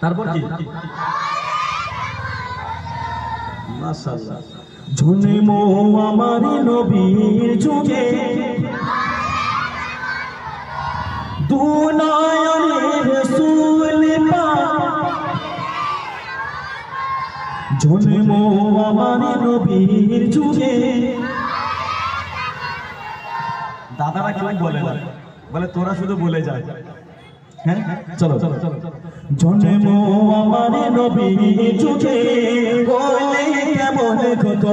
তারপর কি? মাশাআল্লাহ। জন্ম আমার নবীর যুগে। দুনায়নের যুগে। দাদারা কেউ বলে? বলে তোরা শুধু বলে যায়। হ্যাঁ? চলো চলো চলো। জন্ম আমার নবী যুগে বলে কেমন কত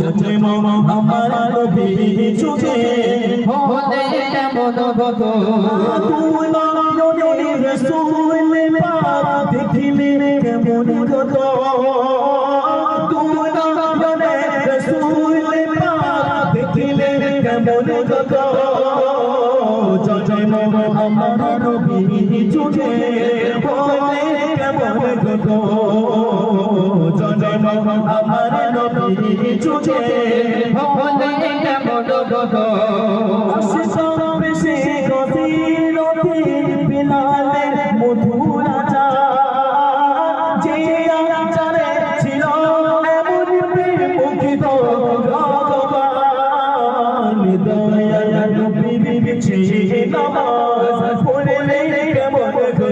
জন্ম আমার নবী যুগে হতে কেমন গত তুলনায় রসুল পাক দেখিলে কেমন কত তুলনায় রসুল পাক দেখিলে কেমন কত জন্ম আমার নবী যুগে বলে কেমন কত জন্ম আমার নবী যুগে হতে কেমন গত বেশি গভীরতে বিলালের মধুর আচার যে আচারে ছিল এমন মুখিত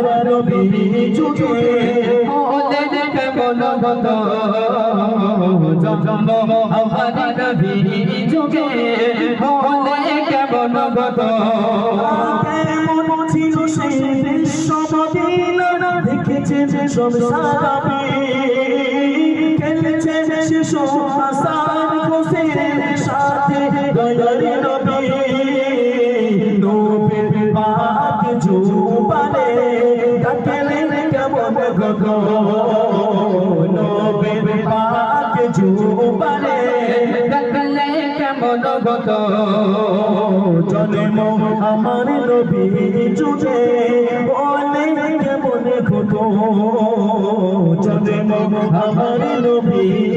আমার নবী যুগে হতে কেমন গত জন্ম আমার নবী যুগে হতে কেমন গত ছিল সেই দৃশ্য দেখেছে যে সব সারাবি খেলেছে শিশু হাসান গত জন্ম আমার নবী যুগে বলে কেমন কত জন্ম আমার নবী